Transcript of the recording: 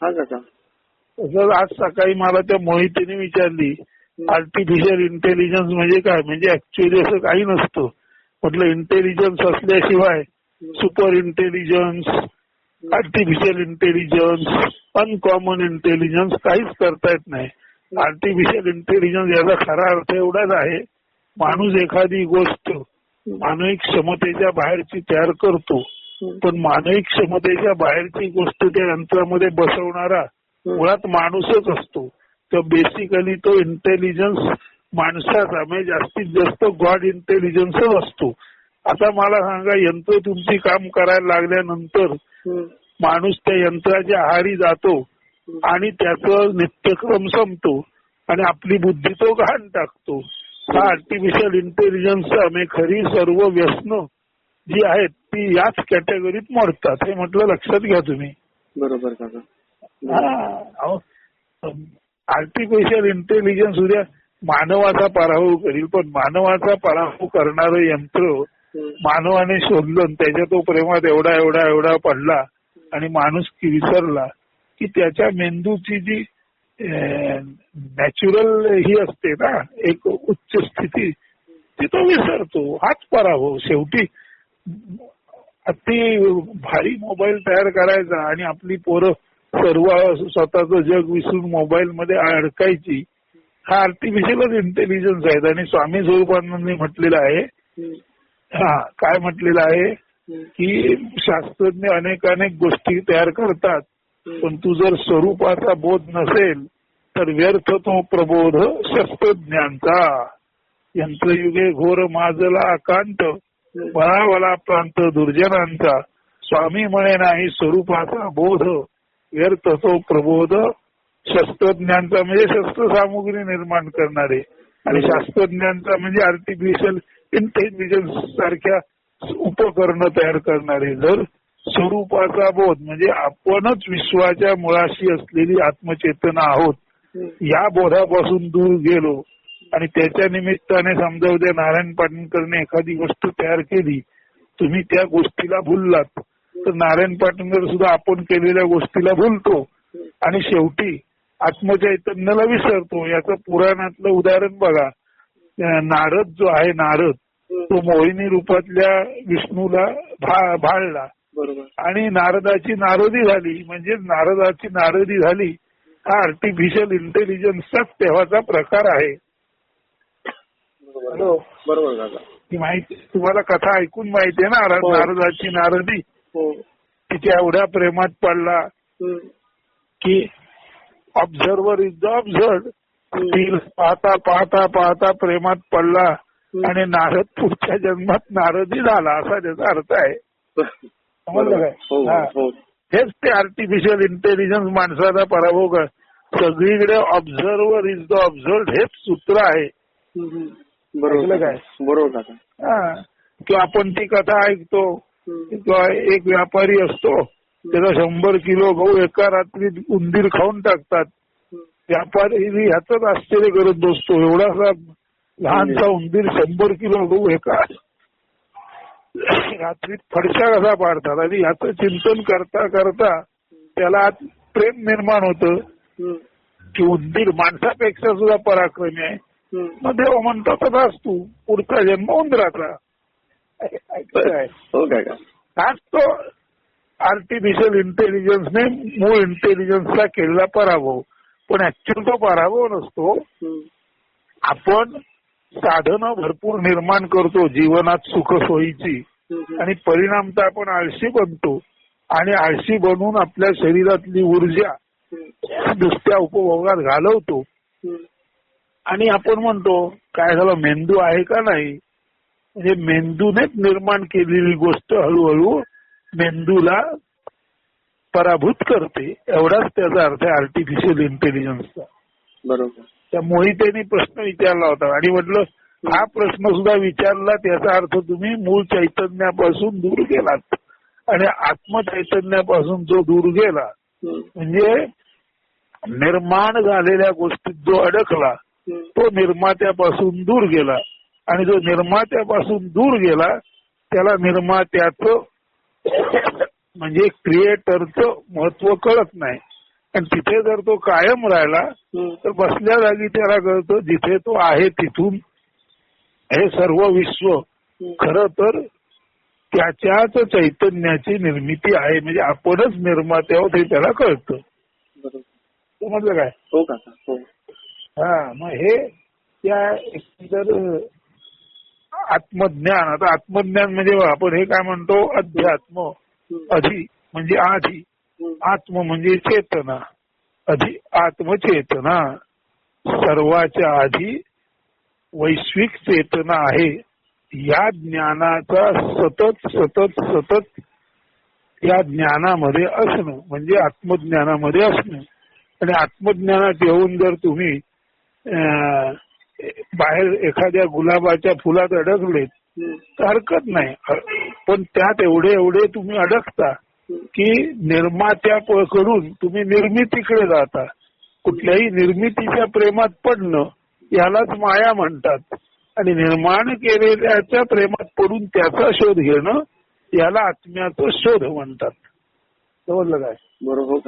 हा काका आज सकाळी मला त्या मोहितीने विचारली आर्टिफिशियल इंटेलिजन्स म्हणजे काय? म्हणजे ऍक्च्युअली असं काही नसतं. म्हटलं इंटेलिजन्स असल्याशिवाय super intelligence artificial intelligence uncommon intelligence काहीच करता येत नाही. आर्टिफिशियल इंटेलिजन्स याचा खरा अर्थ एवढाच आहे माणूस एखादी गोष्ट मानविक क्षमतेच्या बाहेरची तयार करतो पण मानविक क्षमतेच्या बाहेरची गोष्ट त्या यंत्रामध्ये बसवणारा मुळात माणूसच असतो. तर बेसिकली तो इंटेलिजन्स माणसाचा म्हणजे जास्तीत जास्त गॉड इंटेलिजन्सच असतो. आता मला सांगा यंत्र तुमची काम करायला लागल्यानंतर माणूस त्या यंत्राच्या आहारी जातो आणि त्याचं नित्यक्रम संपतो आणि आपली बुद्धी तो घाण टाकतो. हा आर्टिफिशियल इंटेलिजन्सचा म्हणजे खरी सर्व व्यसन जी आहेत ती याच कॅटेगरीत मोडतात. हे म्हटलं लक्षात घ्या तुम्ही. बरोबर आर्टिफिशियल इंटेलिजन्स उद्या मानवाचा पराभव करील पण मानवाचा पराभव करणारं यंत्र मानवाने शोधलं त्याच्या तो प्रेमात एवढा एवढा एवढा पडला आणि माणूस विसरला की त्याच्या मेंदूची जी नॅचरल ही असते ना एक उच्च स्थिती ती तो विसरतो. हाच पराभव. शेवटी अति भारी मोबाईल तयार करायचा आणि आपली पोरं सर्व स्वतःचं जग विसरून मोबाईल मध्ये अडकायची हा आर्टिफिशियलच इंटेलिजन्स आहे आणि स्वामी स्वरूपानंदांनी म्हटलेलं आहे हा काय म्हटलेलं आहे की शास्त्रज्ञ अनेक अनेक गोष्टी तयार करतात पण तू जर स्वरूपाचा बोध नसेल तर व्यर्थ तो प्रबोध शस्त्रज्ञांचा. यंत्रयुगे घोर माजला अकांत बळावला प्रांत दुर्जनांचा. स्वामी म्हणे नाही स्वरूपाचा बोध. व्यर्थ तो प्रबोध. शस्त्रज्ञांचा म्हणजे शस्त्र सामुग्री निर्माण करणारे. आणि शास्त्रज्ञांचा म्हणजे आर्टिफिशियल इंटेलिजन्स सारख्या उपकरण तयार करणारे. जर स्वरूपाचा बोध म्हणजे आपणच विश्वाच्या मुळाशी असलेली आत्मचेतना आहोत या बोधापासून दूर गेलो आणि त्याच्या निमित्ताने समजा उद्या नारायण पाटणकरने एखादी गोष्ट तयार केली तुम्ही त्या गोष्टीला भुललात. तर नारायण पाटणकर सुद्धा आपण केलेल्या गोष्टीला भुलतो. आणि शेवटी आत्मचैतन्याला विसरतो. याचं पुराणातलं उदाहरण बघा. नारद जो आहे नारद तो मोहिनी रूपातल्या विष्णूला भाळला. आणि नारदाची नारदी झाली. म्हणजे नारदाची नारदी झाली हा आर्टिफिशियल इंटेलिजन्सचाच तेव्हाचा प्रकार आहे. हॅलो. बरोबर काका ती माहिती तुम्हाला कथा ऐकून माहिती आहे ना नारदाची नारदी? हो. तिच्या एवढ्या प्रेमात पडला की ऑब्झर्वर इज द ऑब्झर्ड ती पाहता पाहता पाहता प्रेमात पडला आणि नारद पुढच्या जन्मात नारदी झाला असा त्याचा अर्थ आहे. समजलं हो काय? हो हेच ते आर्टिफिशियल इंटेलिजन्स माणसाचा पराभव कर. सगळीकडे ऑब्झर्वर इज द ऑब्झर्व हेच सूत्र आहे. बरोबर काय? बरोबर हा. किंवा आपण ती कथा ऐकतो. किंवा एक व्यापारी असतो. त्याचा शंभर किलो गहू एका रात्रीत उंदीर खाऊन टाकतात. व्यापारी ह्याच आश्चर्य करत बसतो. एवढासा लहानसा उंदीर शंभर किलो गहू एका रात्रीत फडशा कसा पाडतात आणि ह्याचं चिंतन करता करता त्याला प्रेम निर्माण होतं. की उंदीर माणसापेक्षा सुद्धा पराक्रमी आहे. मग देव म्हणतो तसाच तू पुढचा जन्म उंदराचा? हो काका तो आर्टिफिशियल इंटेलिजन्सने मूळ इंटेलिजन्सचा केलेला पराभव. पण ऍक्च्युअल तो पराभव नसतो. आपण साधनं भरपूर निर्माण करतो जीवनात सुख सोयीची. आणि परिणामता आपण आळशी बनतो. आणि आळशी बनून आपल्या शरीरातली ऊर्जा दुसऱ्या उपभोगात घालवतो. आणि आपण म्हणतो काय झालं मेंदू आहे का नाही? म्हणजे मेंदूनेच निर्माण केलेली गोष्ट हळूहळू मेंदूला पराभूत करते. एवढाच त्याचा अर्थ आहे आर्टिफिशियल इंटेलिजन्सचा बरोबर. त्या मोहितेने प्रश्न विचारला होता. आणि म्हटलं हा प्रश्न सुद्धा विचारला त्याचा अर्थ तुम्ही मूळ चैतन्यापासून दूर गेलात. आणि आत्मचैतन्यापासून जो दूर गेला म्हणजे निर्माण झालेल्या गोष्टीत जो अडकला तो निर्मात्यापासून दूर गेला. आणि जो निर्मात्यापासून दूर गेला त्याला निर्मात्याचं म्हणजे क्रिएटरचं महत्त्व कळत नाही. आणि तिथे जर तो कायम राहिला. तर बसल्या जागी त्याला कळतं जिथे तो आहे तिथून. हे सर्व विश्व. खर तर त्याच्याच चैतन्याची निर्मिती आहे. म्हणजे आपणच निर्माते आहोत हे त्याला कळतं. समजलं काय? हो काका हा मग हे त्या एकंदर आत्मज्ञान. आता आत्मज्ञान म्हणजे आपण हे काय म्हणतो? अध्यात्म. हम्म. अधि म्हणजे आधी. आत्म म्हणजे चेतना. अधि आत्मचेतना. सर्वाच्या आधी वैश्विक चेतना आहे. या ज्ञानाचा सतत सतत सतत या ज्ञानामध्ये असणं म्हणजे आत्मज्ञानामध्ये असणं. आणि आत्मज्ञानात येऊन जर तुम्ही बाहेर एखाद्या गुलाबाच्या फुलात अडकलेत. तर हरकत नाही. पण त्यात एवढे एवढे तुम्ही अडकता. की निर्मात्याकडून तुम्ही निर्मितीकडे जाता. कुठल्याही निर्मितीच्या प्रेमात पडणं यालाच माया म्हणतात. आणि निर्माण केलेल्याच्या प्रेमात पडून त्याचा शोध घेणं याला आत्म्याचा शोध म्हणतात. समजलं काय? बरोबर हो